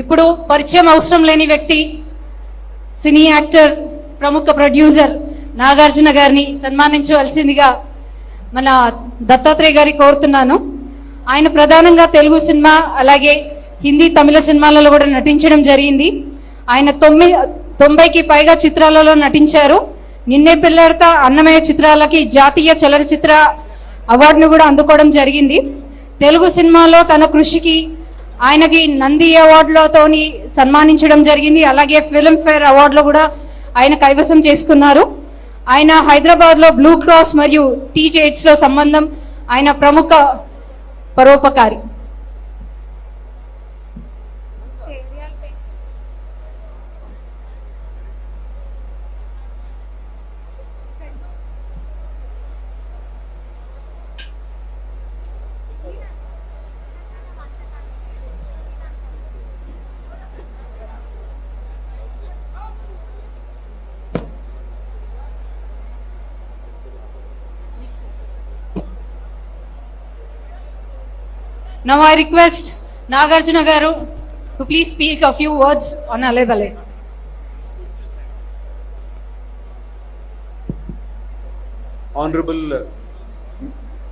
ఇప్పుడు పరిచయం అవసరం లేని వ్యక్తి సినీ యాక్టర్ ప్రముఖ ప్రొడ్యూసర్ నాగార్జున గారిని సన్మానించవలసిందిగా మన దత్తాత్రేయ గారి కోరుతున్నాను. ఆయన ప్రధానంగా తెలుగు సినిమా అలాగే హిందీ తమిళ సినిమాలలో కూడా నటించడం జరిగింది. ఆయన తొమ్మిది తొంభైకి పైగా చిత్రాలలో నటించారు. నిన్నే పిల్లడతా అన్నమయ్య చిత్రాలకి జాతీయ చలనచిత్ర అవార్డును కూడా అందుకోవడం జరిగింది. తెలుగు సినిమాలో తన కృషికి ఆయనకి నంది అవార్డులతోని సన్మానించడం జరిగింది. అలాగే ఫిల్మ్ఫేర్ అవార్డులో కూడా ఆయన కైవసం చేసుకున్నారు. ఆయన హైదరాబాద్లో బ్లూ క్రాస్ మరియు టీ లో సంబంధం. ఆయన ప్రముఖ పరోపకారి. Now I request Nagarjuna Garu to please speak a few words on Alebale. Honourable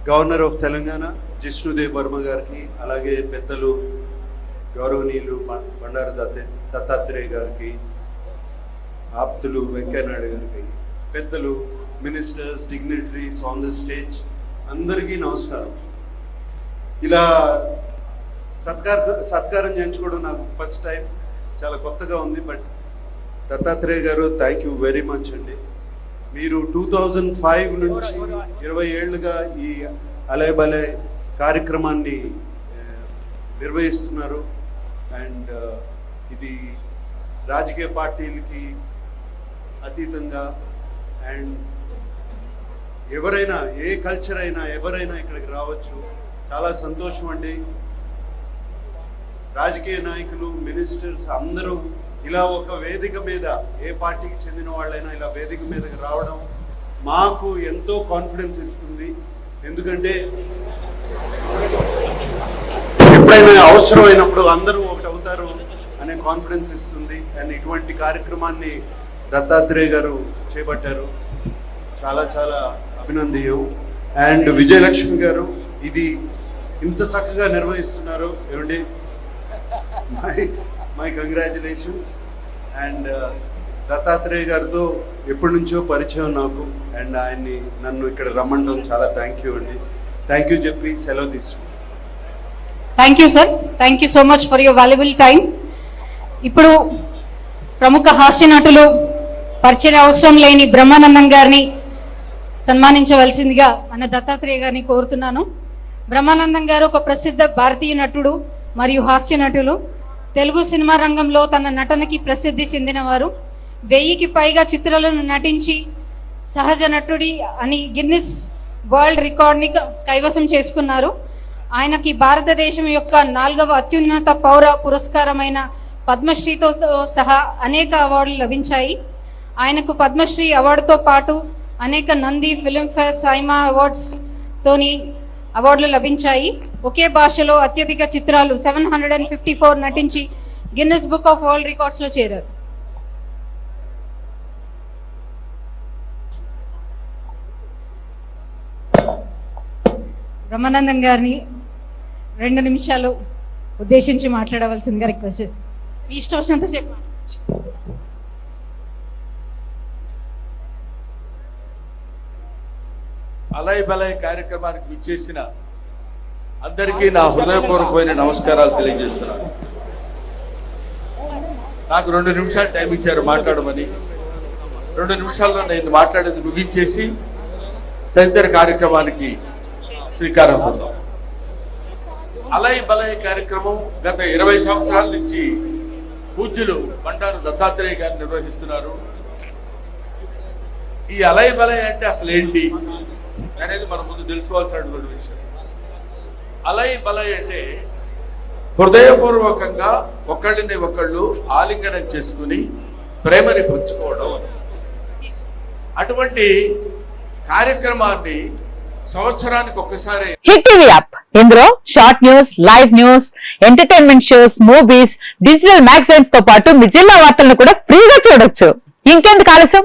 governor of Telangana Jishnu Dev Varma గారికి అలాగే పెద్దలు గౌరవనీయులు బండారు దత్త దత్తాత్రేయ గారికి ఆప్తులు వెంకయ్యనాయుడు గారికి పెద్దలు ministers dignitaries on the stage అందరికీ నమస్కారం ఇలా సత్కార సత్కారం చేయించుకోవడం నాకు ఫస్ట్ టైం చాలా కొత్తగా ఉంది బట్ దత్తాత్రేయ గారు థ్యాంక్ యూ వెరీ మచ్ అండి. మీరు టూ థౌజండ్ ఫైవ్ నుంచి ఇరవై ఏళ్ళుగా ఈ అలయ బలే కార్యక్రమాన్ని నిర్వహిస్తున్నారు. అండ్ ఇది రాజకీయ పార్టీలకి అతీతంగా. అండ్ ఎవరైనా ఏ కల్చర్ అయినా ఎవరైనా ఇక్కడికి రావచ్చు. చాలా సంతోషం అండి. రాజకీయ నాయకులు మినిస్టర్స్ అందరూ ఇలా ఒక వేదిక మీద ఏ పార్టీకి చెందిన వాళ్ళైనా ఇలా వేదిక మీదకి రావడం మాకు ఎంతో కాన్ఫిడెన్స్ ఇస్తుంది. ఎందుకంటే ఎప్పుడైనా అవసరమైనప్పుడు అందరూ ఒకటి అవుతారు అనే కాన్ఫిడెన్స్ ఇస్తుంది. అండ్ ఇటువంటి కార్యక్రమాన్ని దత్తాత్రేయ గారు చేపట్టారు. చాలా చాలా అభినందీయం అండ్ విజయలక్ష్మి గారు ఇది ఇంత చక్కగా నిర్వహిస్తున్నారు. ఏమండి? My my congratulations. And uh, Dattatreya గారితో ఎప్పటి నుంచో పరిచయం నాకు. అండ్ ఆయన్ని నన్ను ఇక్కడ రమ్మంటాం చాలా థ్యాంక్ యూ అండి. థ్యాంక్ యూ చెప్పి సెలవు తీసుకుంటాం thank you sir thank you so much for your valuable time ఇప్పుడు ప్రముఖ హాస్య నటులు పరిచయం అవసరం లేని బ్రహ్మానందం గారిని సన్మానించవలసిందిగా మన దత్తాత్రేయ గారిని కోరుతున్నాను. బ్రహ్మానందం గారు ఒక ప్రసిద్ధ భారతీయ నటుడు మరియు హాస్య నటులు. తెలుగు సినిమా రంగంలో తన నటనకి ప్రసిద్ధి చెందినవారు. వెయ్యికి పైగా చిత్రాలను నటించి సహజ నటుడి అని గిన్నిస్ వరల్డ్ రికార్డ్ని కైవసం చేసుకున్నారు. ఆయనకి భారతదేశం యొక్క నాలుగవ అత్యున్నత పౌర పురస్కారమైన పద్మశ్రీతో సహా అనేక అవార్డులు లభించాయి. ఆయనకు పద్మశ్రీ అవార్డుతో పాటు అనేక నంది ఫిల్మ్ఫేర్ సైమా అవార్డ్స్ తోని అవార్డులు లభించాయి. ఒకే భాషలో అత్యధిక చిత్రాలు seven hundred and fifty four నటించి గిన్నెస్ బుక్ ఆఫ్ వరల్డ్ రికార్డ్స్లో చేరారు. బ్రహ్మానందం గారిని రెండు నిమిషాలు ఉద్దేశించి మాట్లాడవలసిందిగా రిక్వెస్ట్ చేసి మీ ఇష్టం వచ్చినంత మాట్లాడచ్చు. అలయ బలయ కార్యక్రమానికి విచ్చేసిన అందరికీ నా హృదయపూర్వకమైన నమస్కారాలు తెలియజేస్తున్నాను. నాకు రెండు నిమిషాలు టైం ఇచ్చారు మాట్లాడమని. రెండు నిమిషాల్లో నేను మాట్లాడేది ముగించేసి తదితర కార్యక్రమానికి శ్రీకారం పొందాం. అలయ బలయ కార్యక్రమం గత ఇరవై సంవత్సరాల నుంచి పూజ్యులు బండారు దత్తాత్రేయ గారు నిర్వహిస్తున్నారు. ఈ అలయ బలయ అంటే అసలు ఏంటి అనేది మనం ముందు తెలుసుకోవాల్సినటువంటి విషయం. అలై బలై అంటే హృదయపూర్వకంగా ఒకళ్ళని ఒకళ్ళు ఆలింగనం చేసుకుని ప్రేమని పంచుకోవడం అటువంటి కార్యక్రమాన్ని సంవత్సరానికి ఒక్కసారి హిట్ టీవీ యాప్. ఇందులో short news live news entertainment shows movies digital మ్యాగజైన్స్తో పాటు మీ జిల్లా వార్తలను కూడా ఫ్రీగా చూడొచ్చు. ఇంకెందుకు ఆలస్యం?